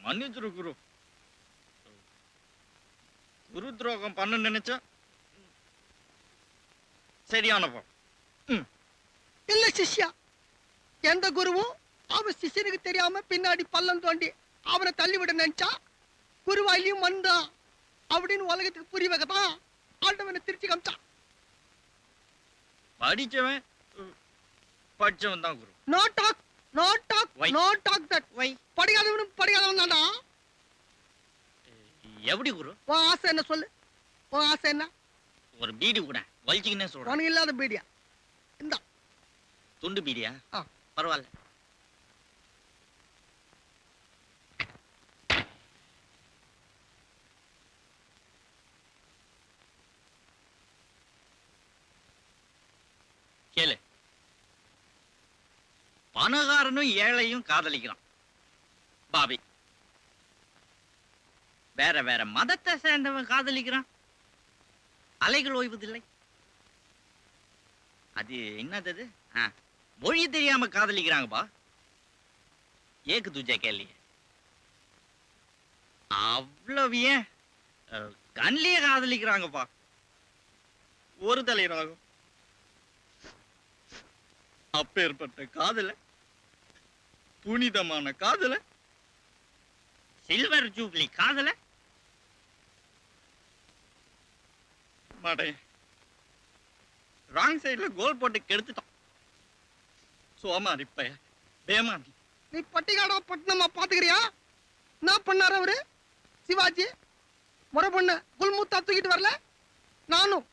மன்னிச்சிரு குரு குரு துரோகம் பண்ண நினைச்சா சரியானப்பா இல்ல சிஷ்யா. எந்த குருவும் அவன் சிஷ்யனுக்கு தெரியாம பின்னாடி பள்ளம் தோண்டி அவனை தள்ளிவிட நினைச்சா குருவாயிலையும் மண்தான் அப்படின்னு உலகத்துக்கு புரிய வைக்கதான் ஆண்டவனை திருச்சி காமிச்சான். படிச்சவன் படிச்சவன் தான் குரு. No talk no talk Why? No talk that why படிக்காதவனும் படிக்காதவன் தான்டா. எப்படி குரு? உன் ஆசை என்ன சொல்லு? உன் ஆசை என்ன? ஒரு பீடி கூட வலிச்சுக்கினே சொல்றேன். உனக்கு இல்லாத பீடியா? இந்த. துண்டு பீடியா? ஆ. பரவாயில்ல. பணக்காரனும் ஏழையும் காதலிக்கிறான். பாபி வேற வேற மதத்தை சேர்ந்தவன் காதலிக்கிறான். அலைகள் ஓய்வதில்லை. அது என்னது அது? மொழி தெரியாம காதலிக்கிறாங்கப்பா. ஏக்கு துஜா கேள்வி அவ்வளவு ஏன்? அஹ், காதலிக்கிறாங்கப்பா. ஒரு தலை ராகம் அப்பேற்பட்ட காதல புனிதமான காதல? சில்வர் ஜூப்ளி காதல? மாட்டே ராங் சைடுல கோல் போட்டு கெடுத்துட்டான். சோமாரி பைய பேமானி நீ. பட்டிகாடா பட்டினமா பாத்துக்கிறியா? என்ன பண்ணாரு அவரு? சிவாஜி முறை பொண்ணு குல்முத்தா தூக்கிட்டு வரல? நானும்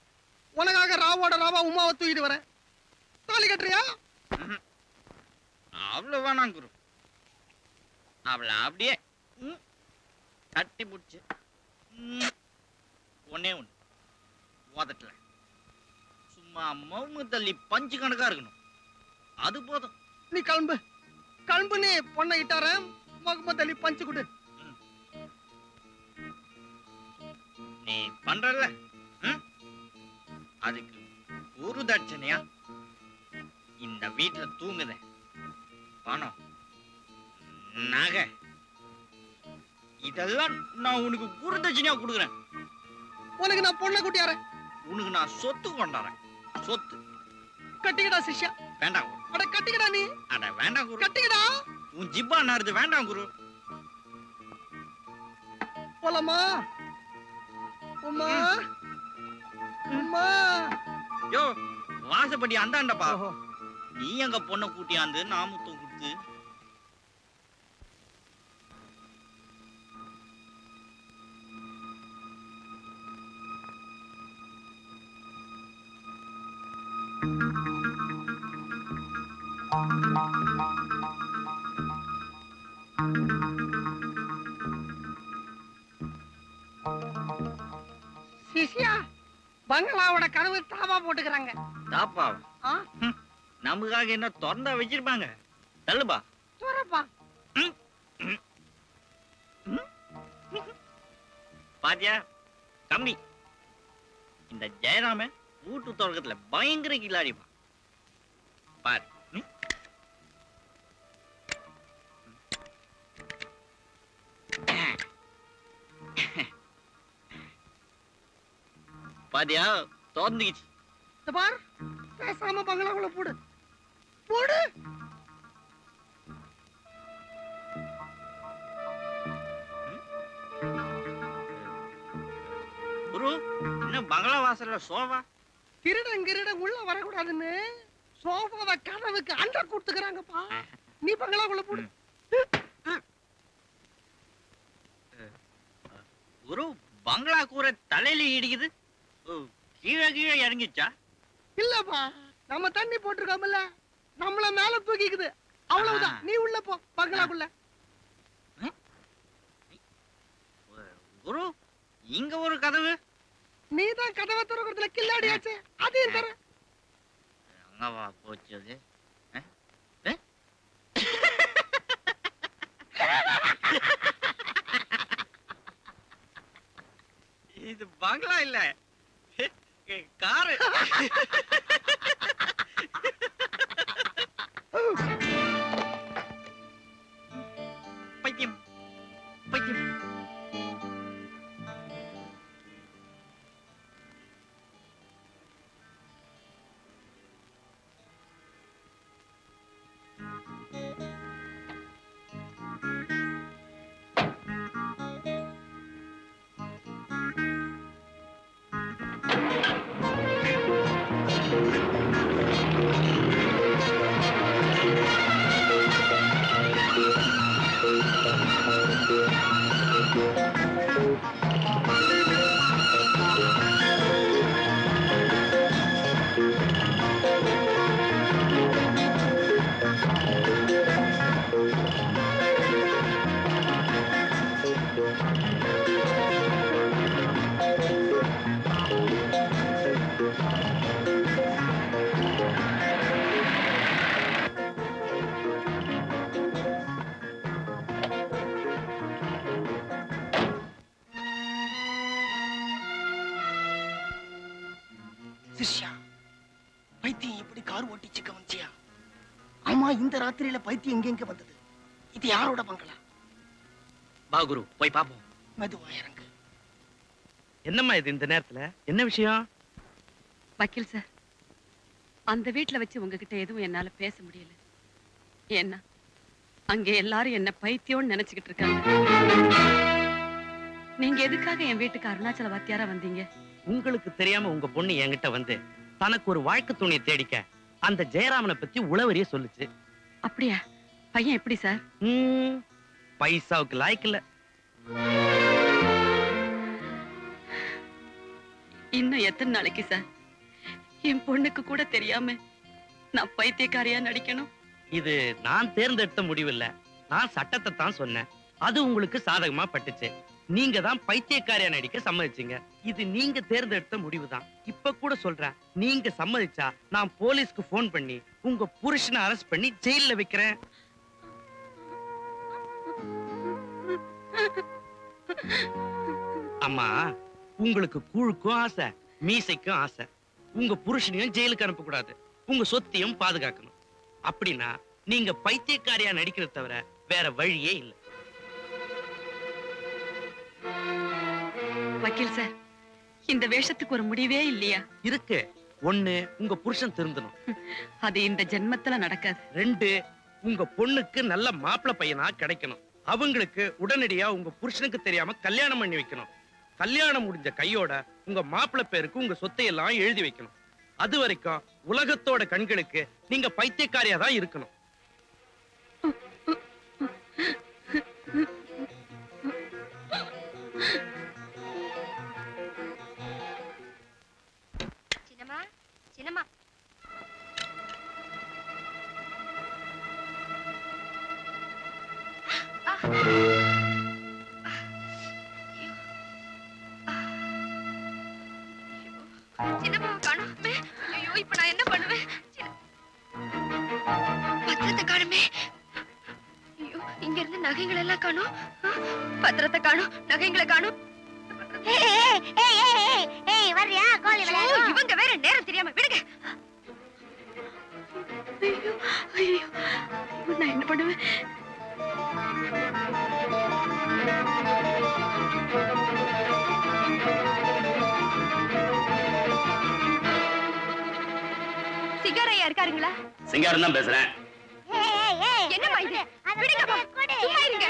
உனக்காக ராவோட ராவா உமாவை தூக்கிட்டு வரேன். தாலி கட்டுறியா? அவ்வளவு வேணாம் குரு அவளை அப்படியே ம், கட்டி பிடிச்சு ம், ஒண்ணே ஒண்ணு. ஓதட்டல சும்மா மௌமு தள்ளி பஞ்சு கணக்கா இருக்கணும். அது போதும். நீ கிளம்பு. கிளம்பு நீ பொண்ணை இட்டார முகமது அலி பஞ்சு கொடு. நீ பண்றல்ல. ம்? அதுக்கு ஒரு தட்சணையா இந்த வீட்டுல தூங்குத. பணம். நகை. இதெல்லாம் நான் உனக்கு குரு தட்சணையா கொடுக்குறேன். உனக்கு நான் பொண்ணை கூட்டியாரேன் உனக்கு நான் சொத்து கொண்டாடுறேன் சொத்து. கட்டிக்கடா சிஷ்யா. வேண்டாம் குரு. அட கட்டிக்கடா நீ. அட வேண்டாம் குரு. கட்டிக்கடா. உன் ஜிப்பா நாருது வேண்டாம் குரு. போலாமா? உமா? உமா? யோ வாசப்படி அந்தாண்டப்பா. நீ எங்க பொண்ணை கூட்டியாந்து நாமுத்தம் கொடுத்து சிஷ்யா பங்களாவோட கதவு தாவா போட்டுக்கிறாங்க. தாப்பா நமக்காக என்ன திறந்தா வச்சிருப்பாங்க? தள்ளுப்பா. தூரப்பா பாத்தியா கம்மி இந்த ஜெயராம வீட்டு தொடக்கத்துல பயங்கர கில்லாடிப்பா. பாரு பாத்தியா? திறந்துக்கிச்சு இந்த பார் பேசாம பங்களாக்குள்ள போடு. போடு. குரு இன்னும் பங்களா வாசல்ல சோபா திருடன் கிருடன் உள்ள வரக்கூடாதுன்னு சோஃபாவை கதவுக்கு அண்டை கொடுத்துக்கிறாங்கப்பா. நீ பங்களாக்குள்ள போடு. குரு பங்களா கூரை தலையில இடிக்குது. கீழே கீழே இறங்கிச்சா இல்லப்பா நம்ம தண்ணி போட்டிருக்கோம்ல. நம்மள மேல தூக்கிக்குது. அவ்வளவுதான். நீ உள்ள போ பங்களாக்குள்ள குரு இங்க ஒரு கதவு. நீ தான் கதவை திறக்கிறதுல கில்லாடியாச்சு அதையும் தர. அங்கவா போச்சு அது? இது பங்களா இல்ல. காரு சிஷ்யா பைத்தியம் எப்படி கார் ஓட்டிச்சு கவனிச்சியா ஆமா இந்த ராத்திரியில பைத்தியம் எங்க எங்க வந்தது? இது யாரோட பங்களா? வா குரு போய் பாப்போம். மெதுவா இறங்கு. என்னம்மா இது இந்த நேரத்துல? என்ன விஷயம்? வக்கீல் சார் அந்த வீட்ல வச்சு உங்ககிட்ட எதுவும் என்னால பேச முடியல. ஏன்னா அங்க எல்லாரும் என்ன பைத்தியம்னு நினைச்சுக்கிட்டு இருக்காங்க. நீங்க எதுக்காக என் வீட்டுக்கு அருணாச்சல வாத்தியாரா வந்தீங்க? உங்களுக்கு தெரியாம உங்க பொண்ணு என்கிட்ட வந்து தனக்கு ஒரு வாழ்க்கை துணையை தேடிக்க அந்த ஜெயராமனை பத்தி உளவறிய சொல்லுச்சு. அப்படியா? பையன் எப்படி சார்? ம், பைசாவுக்கு லாய்க்கு இல்ல. இன்னும் எத்தனை நாளைக்கு சார்? என் பொண்ணுக்கு கூட தெரியாம நான் பைத்தியக்காரியா நடிக்கணும். இது நான் தேர்ந்தெடுத்த முடிவு இல்ல நான் சட்டத்தை தான் சொன்னேன். அது உங்களுக்கு சாதகமா பட்டுச்சு. நீங்க தான் பைத்தியக்காரியா நடிக்க சம்மதிச்சீங்க. இது நீங்க தேர்ந்தெடுத்த முடிவுதான். இப்ப கூட சொல்றேன். நீங்க சம்மதிச்சா நான் போலீஸ்க்கு போன் பண்ணி உங்க புருஷனை அரெஸ்ட் பண்ணி ஜெயில வைக்கிறேன். அம்மா உங்களுக்கு கூழுக்கும் ஆசை மீசைக்கும் ஆசை. உங்க புருஷனையும் ஜெயிலுக்கு அனுப்ப கூடாது உங்க சொத்தையும் பாதுகாக்கணும். அப்படின்னா நீங்க பைத்தியக்காரியா நடிக்கிறத தவிர வேற வழியே இல்லை. வக்கீல் சார் இந்த வேஷத்துக்கு ஒரு முடிவே இல்லையா? இருக்கு. ஒண்ணு உங்க புருஷன் திருந்தணும். அது இந்த ஜென்மத்துல நடக்காது. ரெண்டு உங்க பொண்ணுக்கு நல்ல மாப்பிள்ளை பையனா கிடைக்கணும். அவங்களுக்கு உடனடியா உங்க புருஷனுக்கு தெரியாம கல்யாணம் பண்ணி வைக்கணும். கல்யாணம் முடிஞ்ச கையோட உங்க மாப்பிள்ளை பேருக்கு உங்க சொத்தை எல்லாம் எழுதி வைக்கணும். அது வரைக்கும் உலகத்தோட கண்களுக்கு நீங்க பைத்தியக்காரியா தான் இருக்கணும். சின்னம்மாவை காணோமே ஐயோ இப்ப நான் என்ன பண்ணுவேன்? பத்திரத்தை காணுமே. ஐயோ இங்க இருந்து நகைகள் எல்லாம் காணும். பத்திரத்தை காணும் நகைங்களை காணும். இவங்க வேற நேரம் தெரியாம விடுங்க. நான் என்ன பண்ணுவேன்? சிகாரையா இருக்காருங்களா சிங்காரம் தான் பேசுறேன் என்னம்மா இது? விடுங்கம்மா. சும்மா இருங்க.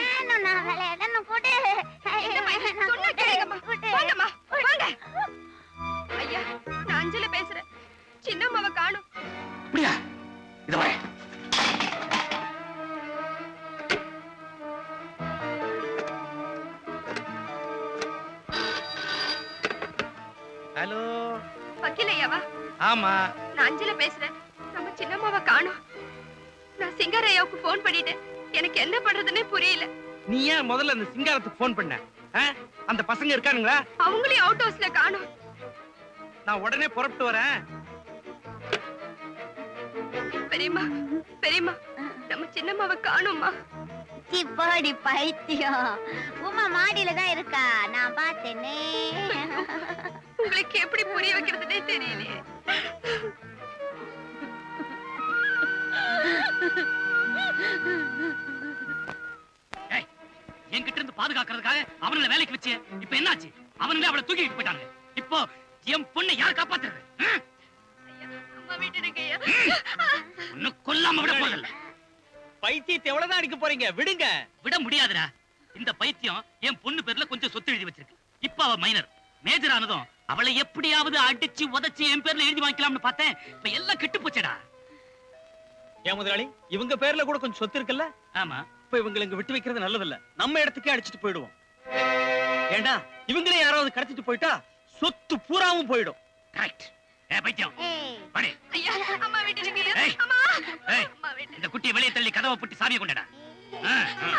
என்னம்மா இது? சொன்னா கேளுங்கம்மா. வாங்கம்மா, வாங்க. ஐயா நான் அஞ்சல பேசுறேன் சின்னம்மாவை காணும் அப்படியா இது வரேன் ஹலோ வக்கீல் ஐயாவா ஆமா நான் அஞ்சல பேசுறேன் சின்னம்மாவை காணும். நான் சிங்கார ஐயாவுக்கு ஃபோன் பண்ணிட்டேன். எனக்கு என்ன பண்றதுன்னே புரியல. நீ ஏன் முதல்ல அந்த சிங்காரத்துக்கு ஃபோன் பண்ண? அந்த பசங்க இருக்கானுங்களா? அவங்களையும் அவுட் ஹவுஸ்ல காணும். நான் உடனே புறப்பட்டு வரேன். பெரியம்மா பெரியம்மா நம்ம சின்னம்மாவை காணும்மா. சிப்பாடி பைத்தியம். உமா மாடியில தான் இருக்கா? நான் பார்த்தேனே. உங்களுக்கு எப்படி புரிய வைக்கிறதுனே தெரியலையே. என்கிட்ட இருந்து பாதுகாக்கிறதுக்காக அவங்கள வேலைக்கு வச்சு இப்ப என்னாச்சு? அவனுங்களே அவளை தூக்கிட்டு போயிட்டாங்க இப்போ என் பொண்ணை யார் காப்பாத்துறது? கொல்லாம விட பைத்தியத்தை எவ்வளவுதான் அடிக்க போறீங்க? விடுங்க. விட முடியாதுடா. இந்த பைத்தியம் என் பொண்ணு பேர்ல கொஞ்சம் சொத்து எழுதி வச்சிருக்கு. இப்ப அவ மைனர் மேஜர் ஆனதும் அவளை எப்படியாவது அடிச்சு உதைச்சு என் பேர்ல எழுதி வாங்கிக்கலாம்னு பார்த்தேன். இப்ப எல்லாம் கெட்டு போச்சேடா. ஏன் முதலாளி? இவங்க பேர்ல கூட கொஞ்சம் சொத்து இருக்குல்ல? ஆமா. இப்ப இவங்களை இங்க விட்டு வைக்கிறது நல்லதில்ல. நம்ம இடத்துக்கே அடிச்சிட்டு போயிடுவோம். ஏண்டா? இவங்களே யாராவது கடத்திட்டு போயிட்டா சொத்து பூராவும் போயிடும். கரெக்ட் ஏ பைத்தியம். படி ஐயா அம்மா ஐயா ஏய். அம்மா. ஏய் அம்மா விட்டு இந்த குட்டியை வெளியே தள்ளி கதவை புட்டி சாவியை கொண்டடா. ஆ, ஆ.